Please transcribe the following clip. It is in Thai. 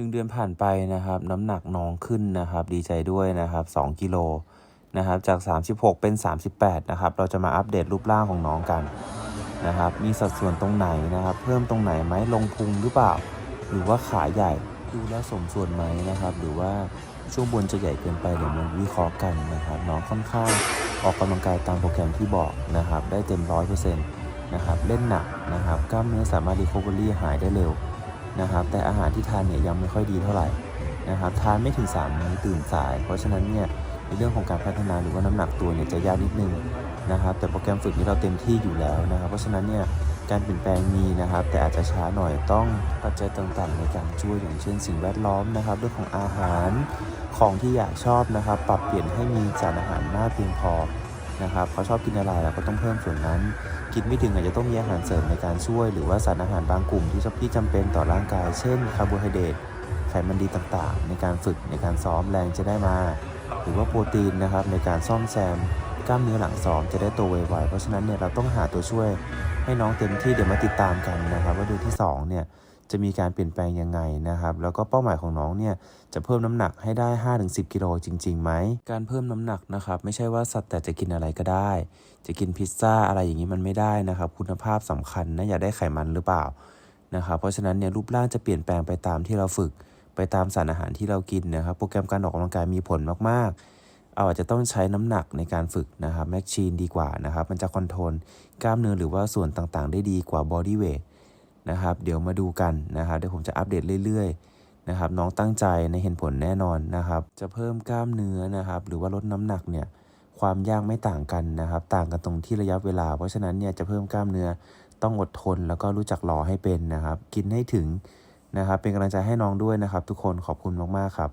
หนึ่งเดือนผ่านไปนะครับ น้ำหนักน้องขึ้นนะครับ ดีใจด้วยนะครับ2กิโลนะครับ จาก 36 เป็น 38 นะครับ เราจะมาอัปเดตรูปร่างของน้องกันนะครับ มีสัดส่วนตรงไหนนะครับ เพิ่มตรงไหนไหมลงพุงหรือเปล่า หรือว่าขาใหญ่ดูแลสมส่วนไหมนะครับ หรือว่าช่วงบนจะใหญ่เกินไปเดี๋ยวมันวิเคราะห์กันนะครับ น้องค่อนข้างออกกำลังกายตามโปรแกรมที่บอกนะครับ ได้เต็มร้อยเปอร์เซ็นต์นะครับ เล่นหนักนะครับ กล้ามเนื้อสามารถรีคอเวอรี่หายได้เร็ว นะครับ แต่อาหารที่ทานเนี่ยยังไม่ค่อยดีเท่าไหร่นะครับทานไม่ถึง3มื้อตื่นสาย เพราะฉะนั้นเนี่ยในเรื่องของการพัฒนาหรือว่าน้ำหนักตัวเนี่ยจะยากนิดนึงนะครับ แต่โปรแกรมฝึกนี้เราเต็มที่อยู่แล้วนะครับ เพราะฉะนั้นเนี่ยการเปลี่ยนแปลงมีนะครับ แต่อาจจะช้าหน่อยต้องปัจจัยต่างๆในการช่วยอย่างเช่นสิ่งแวดล้อมนะครับ เรื่องของอาหารของที่อยากชอบนะครับ ปรับเปลี่ยนให้มีสารอาหารมากเพียงพอ นะครับเขาชอบกินอะไรเราก็ต้องเพิ่มส่วนนั้น กินไม่ถึงอาจจะต้องมีอาหารเสริมในการช่วย หรือว่าสารอาหารบางกลุ่มที่ที่จำเป็นต่อร่างกาย เช่นคาร์โบไฮเดรตไขมันดีต่างๆ ในการฝึกในการซ้อมแรงจะได้มา หรือว่าโปรตีนนะครับในการซ่อมแซมกล้ามเนื้อหลังซ้อมจะได้โตไวๆเพราะฉะนั้นเนี่ยเราต้องหาตัวช่วยให้น้องเต็มที่เดี๋ยวมาติดตามกันนะครับ ว่าเดือนที่สองเนี่ย จะมีการเปลี่ยนแปลงยังไงนะครับ แล้วก็เป้าหมายของน้องเนี่ยจะเพิ่มน้ำหนักให้ได้ 5-10 กิโลจริงๆไหม การเพิ่มน้ำหนักนะครับ ไม่ใช่ว่าสัตว์แต่จะกินอะไรก็ได้ จะกินพิซซ่าอะไรอย่างนี้มันไม่ได้นะครับ คุณภาพสำคัญนะอย่าได้ไขมันหรือเปล่านะครับ เพราะฉะนั้นเนี่ยรูปร่างจะเปลี่ยนแปลงไปตามที่เราฝึก ไปตามสารอาหารที่เรากินนะครับ โปรแกรมการออกกำลังกายมีผลมากๆเอาอาจจะต้องใช้น้ำหนักในการฝึกนะครับแมชชีนดีกว่านะครับ มันจะคอนโทรลกล้ามเนื้อหรือว่าส่วนต่างๆ ได้ดีกว่าบอดี้เวท นะครับ เดี๋ยวมาดูกันนะครับเดี๋ยวผมจะอัปเดตเรื่อยๆนะครับน้องตั้งใจในเห็นผลแน่นอนนะครับ จะเพิ่มกล้ามเนื้อนะครับ หรือว่าลดน้ำหนักเนี่ยความยากไม่ต่างกันนะครับ ต่างกันตรงที่ระยะเวลา เพราะฉะนั้นเนี่ยจะเพิ่มกล้ามเนื้อต้องอดทน แล้วก็รู้จักรอให้เป็นนะครับ กินให้ถึงนะครับ เป็นกำลังใจให้น้องด้วยนะครับ ทุกคนขอบคุณมากๆครับ